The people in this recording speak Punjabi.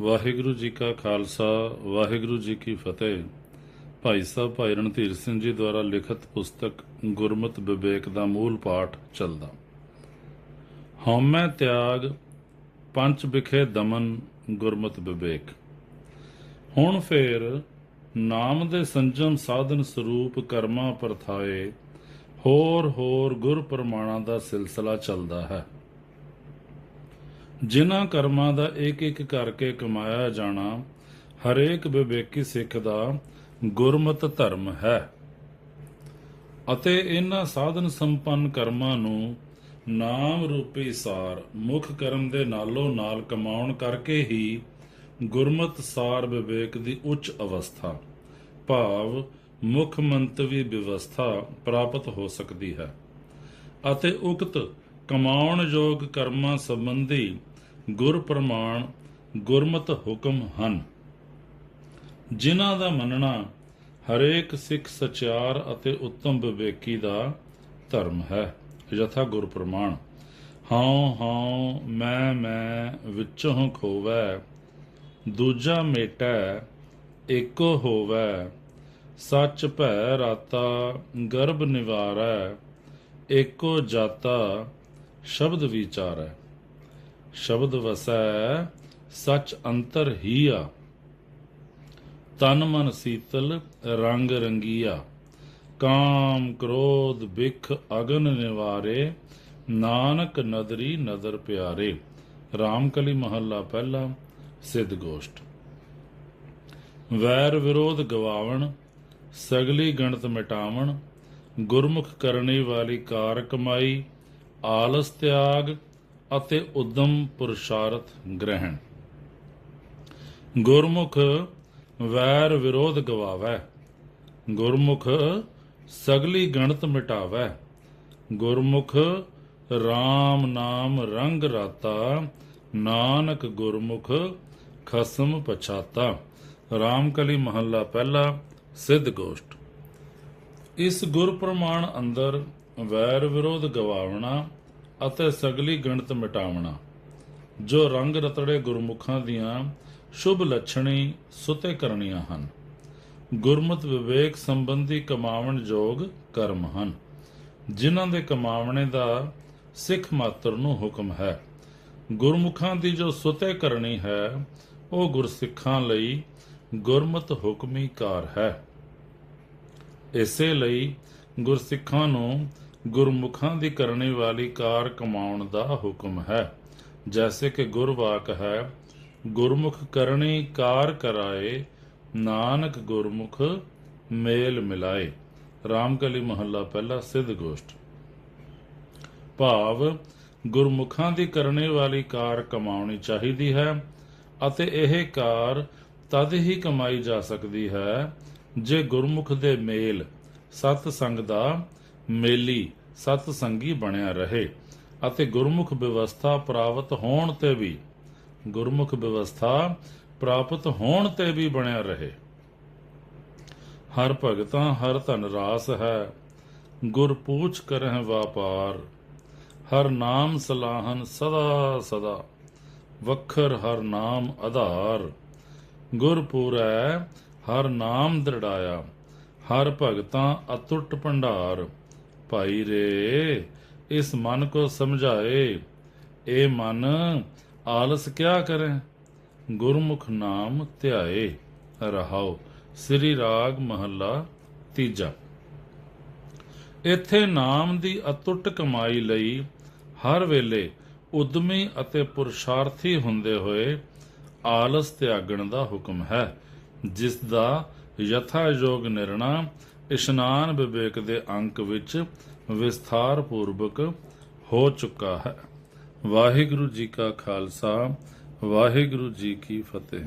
ਵਾਹਿਗੁਰੂ ਜੀ ਕਾ ਖਾਲਸਾ, ਵਾਹਿਗੁਰੂ ਜੀ ਕੀ ਫਤਿਹ। ਭਾਈ ਸਾਹਿਬ, ਭਾਈ ਰਣਧੀਰ ਸਿੰਘ ਜੀ ਦੁਆਰਾ ਲਿਖਤ ਪੁਸਤਕ ਗੁਰਮਤਿ ਵਿਵੇਕ ਦਾ ਮੂਲ ਪਾਠ ਚੱਲਦਾ। ਹਉਮੈ ਤਿਆਗ ਪੰਚ ਵਿਖੇ ਦਮਨ ਗੁਰਮਤਿ ਵਿਵੇਕ। ਹੁਣ ਫੇਰ ਨਾਮ ਦੇ ਸੰਜਮ ਸਾਧਨ ਸਰੂਪ ਕਰਮਾਂ ਪਰਥਾਏ ਹੋਰ ਹੋਰ ਗੁਰ ਪ੍ਰਮਾਣਾਂ ਦਾ ਸਿਲਸਿਲਾ ਚੱਲਦਾ ਹੈ। ਜਿਨ੍ਹਾਂ ਕਰਮਾਂ ਦਾ ਇੱਕ ਇੱਕ ਕਰਕੇ ਕਮਾਇਆ ਜਾਣਾ, ਹਰੇਕ ਵਿਵੇਕੀ ਸਿੱਖ ਦਾ ਗੁਰਮਤ ਧਰਮ ਹੈ। ਅਤੇ ਇਹਨਾਂ ਸਾਧਨ ਸੰਪੰਨ ਕਰਮਾਂ ਨੂੰ ਨਾਮ ਰੂਪੀ ਸਾਰ, ਮੁੱਖ ਕਰਮ ਦੇ ਨਾਲੋਂ ਨਾਲ ਕਮਾਉਣ ਕਰਕੇ ਹੀ ਗੁਰਮਤ ਸਾਰ ਵਿਵੇਕ ਦੀ ਉੱਚ ਅਵਸਥਾ, ਭਾਵ ਮੁੱਖ ਮੰਤਵੀ ਵਿਵਸਥਾ ਪ੍ਰਾਪਤ ਹੋ ਸਕਦੀ ਹੈ। ਅਤੇ ਉਕਤ ਕਮਾਉਣ ਯੋਗ ਕਰਮਾਂ ਸੰਬੰਧੀ ਗੁਰ ਪ੍ਰਮਾਣ ਗੁਰਮਤ ਹੁਕਮ ਹਨ। ਜਿਨ੍ਹਾਂ ਦਾ ਮੰਨਣਾ ਹਰੇਕ ਸਿੱਖ ਸਚਿਆਰ ਅਤੇ ਉੱਤਮ ਵਿਵੇਕੀ ਦਾ ਧਰਮ ਹੈ। ਯਥਾ ਗੁਰ ਪ੍ਰਮਾਣ। ਹਉ ਹਉ ਮੈਂ ਮੈਂ ਵਿੱਚੋਂ ਖੋਵੈ, ਦੂਜਾ ਮੇਟੈ ਏਕੋ ਹੋਵੈ, ਸੱਚ ਭੈ ਰਾਤਾ ਗਰਭ ਨਿਵਾਰੈ ਏਕੋ ਜਾਤਾ ਸ਼ਬਦ ਵਿਚਾਰੈ ਸ਼ਬਦ ਵਸੈ, ਸਚ ਅੰਤਰ ਹੀ ਆ। ਤਨ ਮਨ ਸੀਤਲ, ਰੰਗ ਰੰਗੀਆ। ਕਾਮ ਕ੍ਰੋਧ ਬਿਖ ਅਗਨ ਨਿਵਾਰੇ, ਨਾਨਕ ਨਦਰੀ ਨਦਰ ਪਿਆਰੇ। ਰਾਮਕਲੀ ਮਹੱਲਾ ਪਹਿਲਾ, ਸਿੱਧ ਗੋਸ਼ਟ। ਵੈਰ ਵਿਰੋਧ ਗਵਾਵਣ, ਸਗਲੀ ਗਣਤ ਮਿਟਾਵਣ। ਗੁਰਮੁਖ ਕਰਨੀ ਵਾਲੀ ਕਾਰ ਕਮਾਈ ਆਲਸ ਤਿਆਗ ਅਤੇ ਉਦਮ ਪੁਰਸ਼ਾਰਥ ਗ੍ਰਹਿਣ। ਗੁਰਮੁਖ ਵੈਰ ਵਿਰੋਧ ਗਵਾਵੈ। ਗੁਰਮੁਖ ਸਗਲੀ ਗਣਤ ਮਿਟਾਵੈ। ਗੁਰਮੁਖ RAM ਨਾਮ ਰੰਗ ਰਾਤਾ। ਨਾਨਕ ਗੁਰਮੁਖ ਖਸਮ ਪਛਾਤਾ। ਰਾਮਕਲੀ ਮਹੱਲਾ ਪਹਿਲਾ, ਸਿੱਧ ਗੋਸ਼ਟ। ਇਸ ਗੁਰ ਪ੍ਰਮਾਣ ਅੰਦਰ ਵੈਰ ਵਿਰੋਧ ਗਵਾਵਣਾ ਅਤੇ ਸਗਲੀ ਗਣਤ ਮਿਟਾਵਣਾ, ਜੋ ਰੰਗ ਰਤੜੇ ਗੁਰਮੁਖਾਂ ਦੀਆਂ ਸ਼ੁਭ ਲੱਛਣੀ ਸੁਤੇ ਕਰਨੀਆਂ ਹਨ। ਗੁਰਮਤ ਵਿਵੇਕ ਸੰਬੰਧੀ ਕਮਾਵਣ ਯੋਗ ਕਰਮ ਹਨ। ਜਿਨ੍ਹਾਂ ਦੇ ਕਮਾਵਣੇ ਦਾ ਸਿੱਖ ਮਾਤਰ ਨੂੰ ਹੁਕਮ ਹੈ। ਗੁਰਮੁਖਾਂ ਦੀ ਜੋ ਸੁਤੇ ਕਰਨੀ ਹੈ, ਉਹ ਗੁਰਸਿੱਖਾਂ ਲਈ ਗੁਰਮਤ ਹੁਕਮੀ ਕਾਰ ਹੈ। ਇਸੇ ਲਈ ਗੁਰਸਿੱਖਾਂ ਨੂੰ ਗੁਰਮੁਖਾਂ ਦੀ ਕਰਨੀ ਵਾਲੀ ਕਾਰ ਕਮਾਉਣ ਦਾ ਹੁਕਮ ਹੈ। ਜੈਸੇ ਕਿ ਗੁਰਵਾਕ ਹੈ, ਗੁਰਮੁਖ ਕਰਨੀ ਕਾਰ ਕਰਾਏ, ਨਾਨਕ ਗੁਰਮੁਖ ਮੇਲ ਮਿਲਾਏ। ਰਾਮਕਲੀ ਮਹੱਲਾ ਪਹਿਲਾ ਸਿੱਧ ਗੋਸ਼ਟ। ਭਾਵ, ਗੁਰਮੁਖਾਂ ਦੀ ਕਰਨੇ ਵਾਲੀ ਕਾਰ ਕਮਾਉਣੀ ਚਾਹੀਦੀ ਹੈ ਅਤੇ ਇਹ ਕਾਰ ਤਦ ਹੀ ਕਮਾਈ ਜਾ ਸਕਦੀ ਹੈ ਜੇ ਗੁਰਮੁਖ ਦੇ ਮੇਲ ਸਤ ਸੰਗ ਦਾ ਮੇਲੀ ਸਤ ਸੰਗੀ ਬਣਿਆ ਰਹੇ ਅਤੇ ਗੁਰਮੁਖ ਵਿਵਸਥਾ ਪ੍ਰਾਪਤ ਹੋਣ ਤੇ ਵੀ, ਗੁਰਮੁਖ ਵਿਵਸਥਾ ਪ੍ਰਾਪਤ ਹੋਣ ਤੇ ਵੀ ਬਣਿਆ ਰਹੇ। ਹਰ ਭਗਤਾਂ ਹਰ ਧਨ ਰਾਸ ਹੈ, ਗੁਰ ਪੂਛ ਕਰਹਿ ਵਾਪਾਰ। ਹਰ ਨਾਮ ਸਲਾਹਨ ਸਦਾ ਸਦਾ, ਵਖਰ ਹਰ ਨਾਮ ਆਧਾਰ। ਗੁਰ ਪੂਰੈ, ਹਰ ਨਾਮ ਦ੍ਰਿੜਾਇਆ, ਹਰ ਭਗਤਾਂ ਅਤੁੱਟ ਭੰਡਾਰ। ਭਾਈ ਰੇ, ਇਸ ਮਨ ਕੋ ਸਮਝਾਏ। ਇਹ ਮਨ ਆਲਸ ਕਿਆ ਕਰੇ? ਗੁਰਮੁਖ ਨਾਮ ਧਿਆਏ। ਰਹਾਉ ਸ੍ਰੀ ਰਾਗ ਮਹੱਲਾ ਤੀਜਾ। ਇੱਥੇ ਨਾਮ ਦੀ ਅਤੁੱਟ ਕਮਾਈ ਲਈ ਹਰ ਵੇਲੇ ਉਦਮੀ ਅਤੇ ਪੁਰਸ਼ਾਰਥੀ ਹੁੰਦੇ ਹੋਏ ਆਲਸ ਤਿਆਗਣ ਦਾ ਹੁਕਮ ਹੈ, ਜਿਸ ਦਾ ਯਥਾ ਯੋਗ ਨਿਰਣਾ ਇਸ਼ਨਾਨ ਵਿਵੇਕ ਦੇ ਅੰਕ ਵਿੱਚ ਵਿਸਥਾਰ ਪੂਰਵਕ ਹੋ ਚੁੱਕਾ ਹੈ। ਵਾਹਿਗੁਰੂ ਜੀ ਕਾ ਖਾਲਸਾ, ਵਾਹਿਗੁਰੂ ਜੀ ਕੀ ਫਤਿਹ।